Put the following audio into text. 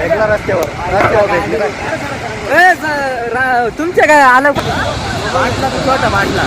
भेटला रस्त्यावर. रस्त्यावर भेटले काय तुमच्या काय आलं? माटला तो छोटा माटला.